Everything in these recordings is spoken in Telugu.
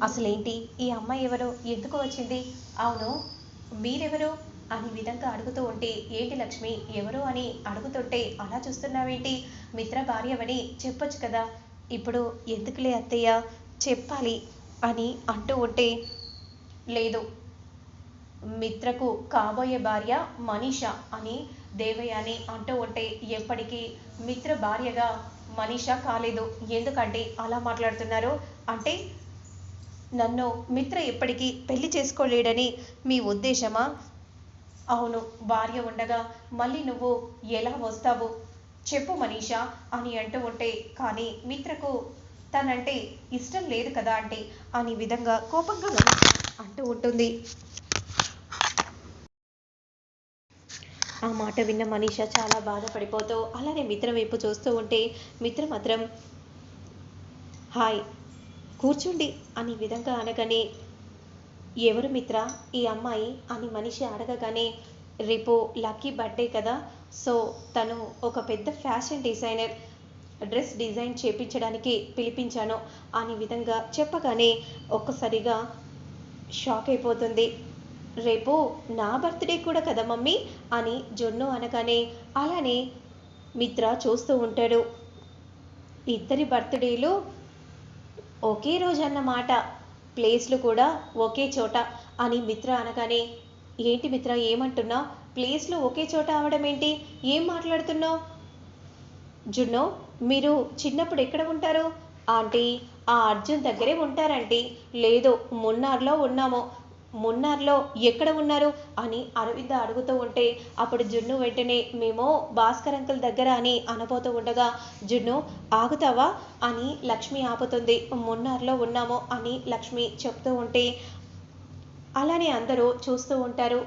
అసలేంటి? ఈ అమ్మాయి ఎవరు? ఎందుకు వచ్చింది? అవును మీరెవరు? అని విధంగా అడుగుతూ ఉంటే ఏంటి లక్ష్మి? ఎవరు అని అడుగుతుంటే అలా చూస్తున్నావేంటి? మిత్ర భార్యవని చెప్పొచ్చు కదా. ఇప్పుడు ఎందుకులే అత్తయ్య? చెప్పాలి అని అంటూ ఉంటే లేదు. మిత్రకు కాబోయే భార్య మనీష అని దేవయ్య అని అంటూ ఉంటే ఎప్పటికీ మిత్ర భార్యగా మనీష కాలేదు. ఎందుకంటే అలా మాట్లాడుతున్నారు? అంటే నన్ను మిత్ర ఎప్పటికీ పెళ్ళి చేసుకోలేడని మీ ఉద్దేశమా? అవును భార్య ఉండగా మళ్ళీ నువ్వు ఎలా వస్తావు? చెప్పు మనీషా అని అంటూ ఉంటే కానీ మిత్రకు తనంటే ఇష్టం లేదు కదా అంటే అని విధంగా కోపంగా అంటూ ఉంటుంది. ఆ మాట విన్న మనీష చాలా బాధపడిపోతూ అలానే మిత్ర వైపు చూస్తూ ఉంటే మిత్ర మాత్రం హాయ్ కూర్చోండి అని విధంగా అనగానే ఎవరు మిత్ర? ఈ అమ్మాయి అని మనిషి అడగగానే రేపు లక్కీ బర్త్డే కదా సో తను ఒక పెద్ద ఫ్యాషన్ డిజైనర్ డ్రెస్ డిజైన్ చేపించడానికి పిలిపించాను అని విధంగా చెప్పగానే ఒక్కసారిగా షాక్ అయిపోతుంది. రేపు నా బర్త్డే కూడా కదా మమ్మీ? అని జొన్ను అనగానే అలానే మిత్ర చూస్తూ ఉంటాడు. ఇద్దరి బర్త్డేలు ఒకే రోజు అన్నమాట ప్లేస్లు కూడా ఒకే చోట అని మిత్ర అనగానే ఏంటి మిత్ర ఏమంటున్నావు ప్లేస్లు ఒకే చోట అవడం ఏంటి ఏం మాట్లాడుతున్నావు? జున్నో మీరు చిన్నప్పుడు ఎక్కడ ఉంటారు? ఆంటీ ఆ అర్జున్ దగ్గరే ఉంటారంటీ. లేదు మున్నార్లో ఉన్నాము. మున్నార్లో ఎక్కడ ఉన్నారు అని అరవింద అడుగుతూ ఉంటే అప్పుడు జున్ను వెంటనే మేము భాస్కర్ అంకుల్ దగ్గర అని అనబోతూ ఉండగా జున్ను ఆగుతావా? అని లక్ష్మి ఆపుతుంది. మున్నార్లో ఉన్నాము అని లక్ష్మి చెప్తూ ఉంటే అలానే అందరూ చూస్తూ ఉంటారు.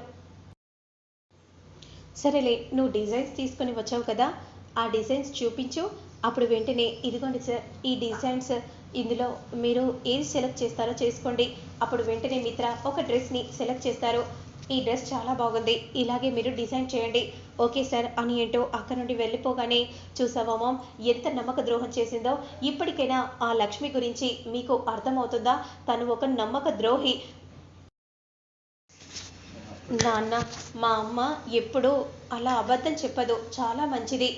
సరేలే నువ్వు డిజైన్స్ తీసుకొని వచ్చావు కదా ఆ డిజైన్స్ చూపించు. అప్పుడు వెంటనే ఇదిగోండి సార్ ఈ డిజైన్స్ ఇందులో మీరు ఏది సెలెక్ట్ చేస్తారో చేసుకోండి. అప్పుడు వెంటనే మిత్ర ఒక డ్రెస్ని సెలెక్ట్ చేస్తారు. ఈ డ్రెస్ చాలా బాగుంది. ఇలాగే మీరు డిజైన్ చేయండి. ఓకే సార్ అని ఏంటో అక్కడ నుండి వెళ్ళిపోగానే చూసావా మామ్ ఎంత నమ్మక ద్రోహం చేసిందో. ఇప్పటికైనా ఆ లక్ష్మి గురించి మీకు అర్థమవుతుందా? తను ఒక నమ్మక ద్రోహి. నాన్న మా అమ్మ ఎప్పుడూ అలా అబద్ధం చెప్పదు. చాలా మంచిది.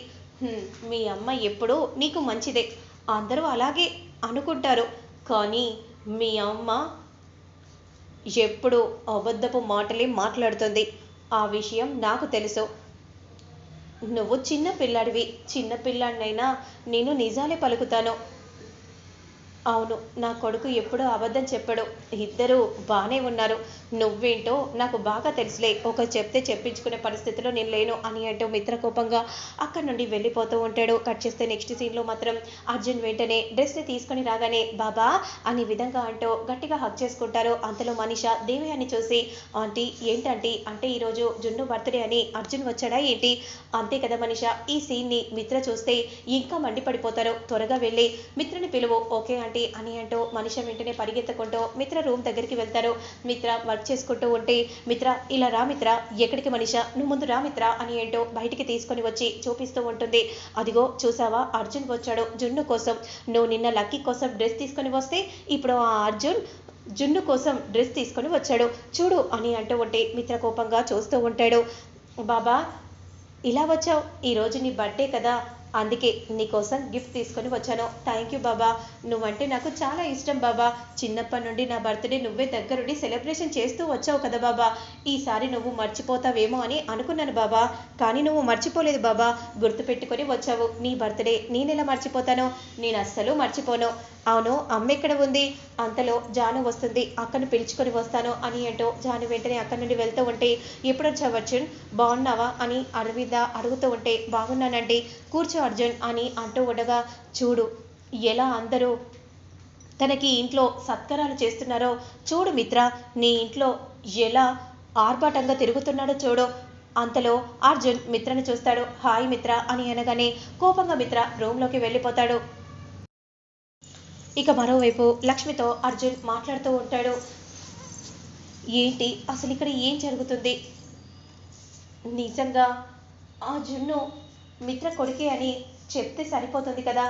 మీ అమ్మ ఎప్పుడూ నీకు మంచిదే. అందరూ అలాగే అనుకుంటారు. కానీ మీ అమ్మ ఎప్పుడు అబద్ధపు మాటలే మాట్లాడుతుంది. ఆ విషయం నాకు తెలుసు. నువ్వు చిన్న పిల్లాడివి. చిన్న పిల్లాడినైనా నేను నిజాలే పలుకుతాను. అవును నా కొడుకు ఎప్పుడూ అబద్ధం చెప్పడు. ఇద్దరు బాగానే ఉన్నారు. నువ్వేంటో నాకు బాగా తెలుసులే. ఒక చెప్తే చెప్పించుకునే పరిస్థితిలో నేను లేను అని అంటూ మిత్రకోపంగా అక్కడ నుండి వెళ్ళిపోతూ ఉంటాడు. కట్ చేస్తే నెక్స్ట్ సీన్లో మాత్రం అర్జున్ వెంటనే డ్రెస్ని తీసుకొని రాగానే బాబా అని విధంగా అంటూ గట్టిగా హక్ చేసుకుంటారు. అంతలో మనీష అని చూసి ఆంటీ ఏంటంటీ? అంటే ఈరోజు జున్ను బర్త్డే అని అర్జున్ వచ్చాడా ఏంటి? అంతే కదా మనీష. ఈ సీన్ని మిత్ర చూస్తే ఇంకా మండిపడిపోతారు. త్వరగా వెళ్ళి మిత్రని పిలువు. ఓకే అంటే ఆంటీ అని అంటూ మనిషి వెంటనే పరిగెత్తుకుంటూ మిత్ర రూమ్ దగ్గరికి వెళ్తారు. మిత్ర వర్క్ చేసుకుంటూ ఉంటే మిత్ర ఇలా రా మిత్ర ఎక్కడికి మనిష? నువ్వు ముందు రా మిత్ర అని ఏంటో బయటికి తీసుకొని వచ్చి చూపిస్తూ ఉంటుంది. అదిగో చూసావా? అర్జున్ వచ్చాడు జున్ను కోసం. నువ్వు నిన్న లక్కీ కోసం డ్రెస్ తీసుకొని వస్తే ఇప్పుడు ఆ అర్జున్ జున్ను కోసం డ్రెస్ తీసుకొని వచ్చాడు. చూడు అని అంటూ ఉంటే మిత్ర కోపంగా చూస్తూ ఉంటాడు. బాబా ఇలా వచ్చావు? ఈరోజు నీ బర్త్డే కదా. అందుకే నీకోసం గిఫ్ట్ తీసుకొని వచ్చాను. థ్యాంక్ యూ బాబా నువ్వంటే నాకు చాలా ఇష్టం బాబా చిన్నప్పటి నుండి నా బర్త్డే నువ్వే దగ్గరుండి సెలబ్రేషన్ చేస్తూ వచ్చావు కదా బాబా ఈసారి నువ్వు మర్చిపోతావేమో అని అనుకున్నాను బాబా కానీ నువ్వు మర్చిపోలేదు బాబా గుర్తుపెట్టుకొని వచ్చావు. నీ బర్త్డే నేను ఎలా మర్చిపోతాను? నేను అస్సలు మర్చిపోను. అవును అమ్మ ఎక్కడ ఉంది? అంతలో జాను వస్తుంది. అక్కను పిలుచుకొని వస్తాను అని అంటూ జాను వెంటనే అక్కడి నుండి వెళ్తూ ఉంటే ఎప్పుడు వచ్చావు అర్జున్ బాగున్నావా అని అరవింద అడుగుతూ ఉంటే బాగున్నానండి. కూర్చో అర్జున్ అని అంటూ ఉండగా చూడు ఎలా అందరూ తనకి ఇంట్లో సత్కారాలు చేస్తున్నారో చూడు మిత్ర నీ ఇంట్లో ఎలా ఆర్భాటంగా తిరుగుతున్నాడో చూడు. అంతలో అర్జున్ మిత్రను చూస్తాడు. హాయ్ మిత్ర అని అనగానే కోపంగా మిత్ర రూమ్లోకి వెళ్ళిపోతాడు. ఇక మరోవైపు లక్ష్మితో అర్జున్ మాట్లాడుతూ ఉంటాడు. ఏంటి? అసలు ఇక్కడ ఏం జరుగుతుంది? నిజంగా ఆ జున్ను మిత్ర కొడుకే అని చెప్తే సరిపోతుంది కదా?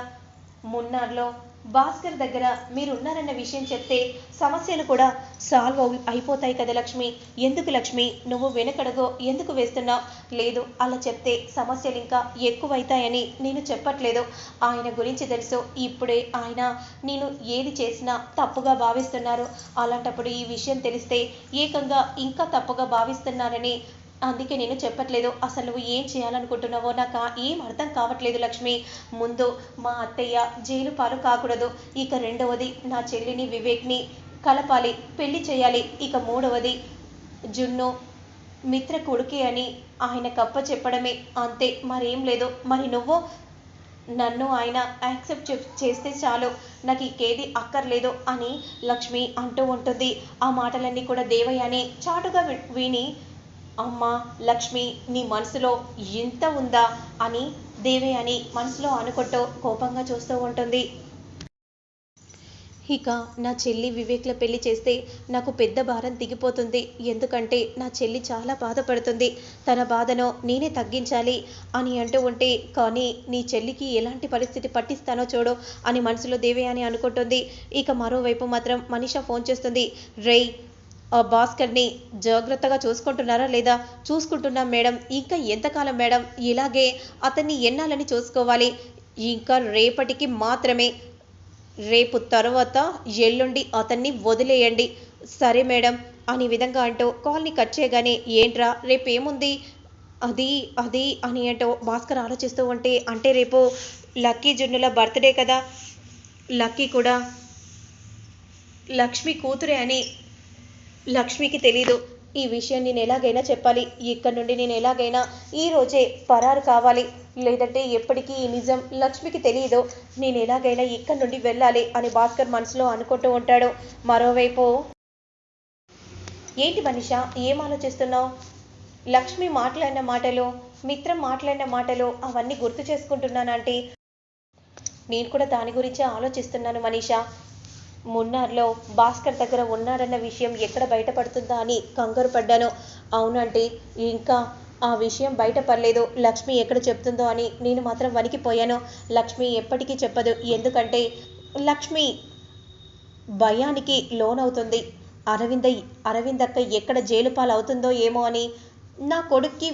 మున్నార్లో భాస్కర్ దగ్గర మీరు ఉన్నారన్న విషయం చెప్తే సమస్యలు కూడా సాల్వ్ అయిపోతాయి కదా లక్ష్మి. ఎందుకు లక్ష్మి? నువ్వు వెనకడగో. ఎందుకు వేస్తున్నావు? లేదు అలా చెప్తే సమస్యలు ఇంకా ఎక్కువైతాయని నేను చెప్పట్లేదు. ఆయన గురించి తెలుసు. ఇప్పుడే ఆయన నేను ఏది చేసినా తప్పుగా భావిస్తున్నారు. అలాంటప్పుడు ఈ విషయం తెలిస్తే ఏకంగా ఇంకా తప్పుగా భావిస్తున్నారని అందుకే నేను చెప్పట్లేదు. అసలు నువ్వు ఏం చేయాలనుకుంటున్నావో నాకు ఏం అర్థం కావట్లేదు లక్ష్మి. ముందు మా అత్తయ్య జైలు పాలు కాకూడదు. ఇక రెండవది నా చెల్లిని వివేక్ని కలపాలి పెళ్ళి చేయాలి. ఇక మూడవది జున్ను మిత్ర కొడుకే అని ఆయన కప్ప చెప్పడమే. అంతే మరేం లేదు. మరి నువ్వు? నన్ను ఆయన యాక్సెప్ట్ చేస్తే చాలు. నాకు ఇంకేది అక్కర్లేదు అని లక్ష్మి అంటూ ఉంటుంది. ఆ మాటలన్నీ కూడా దేవయ్యని చాటుగా విని అమ్మ లక్ష్మి నీ మనసులో ఇంత ఉందా అని దేవయ్యని మనసులో అనుకుంటూ కోపంగా చూస్తూ ఉంటుంది. ఇక నా చెల్లి వివేక్ల పెళ్ళి చేస్తే నాకు పెద్ద భారం దిగిపోతుంది. ఎందుకంటే నా చెల్లి చాలా బాధపడుతుంది. తన బాధను నేనే తగ్గించాలి అని అంటూ ఉంటే కానీ నీ చెల్లికి ఎలాంటి పరిస్థితి పట్టిస్తానో చూడు అని మనసులో దేవే అని అనుకుంటుంది. ఇక మరోవైపు మాత్రం మనీషా ఫోన్ చేస్తుంది. రేయ్ భాస్కర్ని జాగ్రత్తగా చూసుకుంటున్నారా లేదా చూసుకుంటున్నాం మేడం? ఇంకా ఎంతకాలం మేడం? ఇలాగే అతన్ని ఎన్నాలని చూసుకోవాలి? ఇంకా రేపటికి మాత్రమే. రేపు తర్వాత ఎల్లుండి అతన్ని వదిలేయండి. సరే మేడం అని విధంగా అంటూ కాల్ని కట్ చేయగానే ఏంట్రా రేపు ఏముంది అది అది అని అంటూ భాస్కర్ ఆలోచిస్తూ ఉంటే అంటే రేపు లక్కీ జున్నుల బర్త్డే కదా. లక్కీ కూడా లక్ష్మి కూతురే అని లక్ష్మికి తెలీదు. ఈ విషయం నేను ఎలాగైనా చెప్పాలి. ఇక్కడ నుండి నేను ఎలాగైనా ఈ రోజే పరారు కావాలి. లేదంటే ఎప్పటికీ ఈ నిజం లక్ష్మికి తెలియదు నేను ఎలాగైనా ఇక్కడ నుండి వెళ్ళాలి అని భాస్కర్ మనసులో అనుకుంటూ ఉంటాడు. మరోవైపు ఏంటి మనిష ఏం ఆలోచిస్తున్నావు? లక్ష్మి మాట్లాడిన మాటలు మిత్రం మాట్లాడిన మాటలు అవన్నీ గుర్తు చేసుకుంటున్నానంటే నేను కూడా దాని గురించే ఆలోచిస్తున్నాను మనీషా. మున్నార్లో భాస్కర్ దగ్గర ఉన్నారన్న విషయం ఎక్కడ బయటపడుతుందా అని కంగారు పడ్డాను. అవునంటే ఇంకా ఆ విషయం బయటపడలేదు. లక్ష్మి ఎక్కడ చెప్తుందో అని నేను మాత్రం వణికిపోయాను. లక్ష్మి ఎప్పటికీ చెప్పదు. ఎందుకంటే లక్ష్మి భయానికి లోనవుతుంది. అరవింద అరవిందక్క ఎక్కడ జైలు పాలవుతుందో ఏమో అని నా కొడుక్కి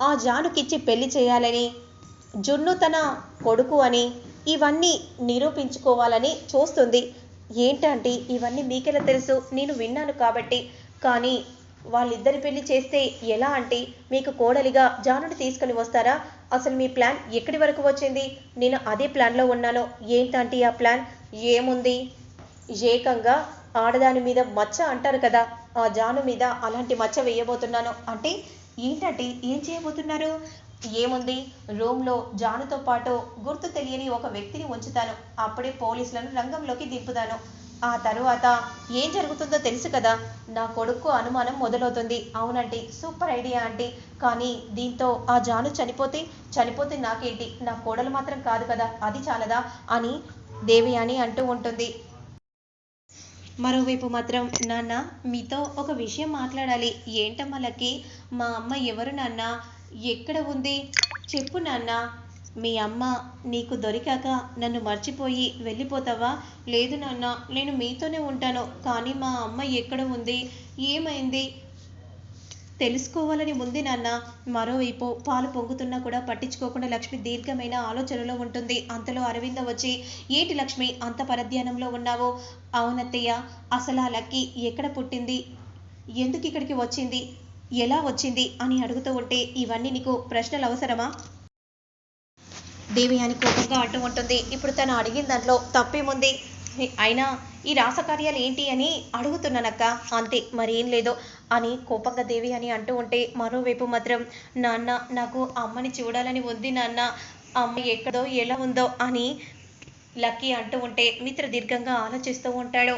ఆ జానుకిచ్చి పెళ్ళి చేయాలని జున్ను తన కొడుకు అని ఇవన్నీ నిరూపించుకోవాలని చూస్తుంది. ఏంటంటే ఇవన్నీ మీకెలా తెలుసు? నేను విన్నాను కాబట్టి. కానీ వాళ్ళిద్దరి పెళ్ళి చేస్తే ఎలా అంటే మీకు కోడలిగా జానుని తీసుకుని వస్తారా? అసలు మీ ప్లాన్ ఎక్కడి వరకు వచ్చింది? నేను అదే ప్లాన్లో ఉన్నాను. ఏంటంటే ఆ ప్లాన్ ఏముంది? ఏకంగా ఆడదాని మీద మచ్చ అంటారు కదా ఆ జాను మీద అలాంటి మచ్చ వేయబోతున్నాను. అంటే ఏంటంటే ఏం చేయబోతున్నారు? ఏముంది? రూమ్లో జానుతో పాటు గుర్తు తెలియని ఒక వ్యక్తిని ఉంచుతాను. అప్పుడే పోలీసులను రంగంలోకి దింపుతాను. ఆ తరువాత ఏం జరుగుతుందో తెలుసు కదా? నా కొడుకు అనుమానం మొదలవుతుంది. అవునండి సూపర్ ఐడియా అండి కానీ దీంతో ఆ జాను చనిపోతే చనిపోతే నాకేంటి? నా కోడలు మాత్రం కాదు కదా? అది చాలదా? అని దేవయాని అంటూ ఉంటుంది. మరోవైపు మాత్రం నాన్న మీతో ఒక విషయం మాట్లాడాలి. ఏంటమ్మలకి మా అమ్మ ఎవరు నాన్న? ఎక్కడ ఉంది? చెప్పు నాన్న. మీ అమ్మ నీకు దొరికాక నన్ను మర్చిపోయి వెళ్ళిపోతావా? లేదు నాన్న నేను మీతోనే ఉంటాను. కానీ మా అమ్మ ఎక్కడ ఉంది? ఏమైంది? తెలుసుకోవాలని ఉంది నాన్న. మరోవైపు పాలు పొంగుతున్నా కూడా పట్టించుకోకుండా లక్ష్మి దీర్ఘమైన ఆలోచనలో ఉంటుంది. అంతలో అరవింద వచ్చి ఏంటి లక్ష్మి అంత పరధ్యానంలో ఉన్నావు? అవునత్తయ్య అసలు ఆ లక్కీ ఎక్కడ పుట్టింది? ఎందుకు ఇక్కడికి వచ్చింది? ఎలా వచ్చింది అని అడుగుతూ ఉంటే ఇవన్నీ నీకు ప్రశ్నలు అవసరమా? దేవి అని కోపంగా అంటూ ఉంటుంది. ఇప్పుడు తను అడిగిన దాంట్లో తప్పేముంది? అయినా ఈ రాసకార్యాలు ఏంటి అని అడుగుతున్నానక్క. అంతే మరేం లేదు అని కోపంగా దేవి అని అంటూ ఉంటే మరోవైపు మాత్రం నాన్న నాకు అమ్మని చూడాలని ఉంది నాన్న. అమ్మ ఎక్కడో ఎలా ఉందో అని లక్కీ అంటూ ఉంటే మిత్ర దీర్ఘంగా ఆలోచిస్తూ ఉంటాడు.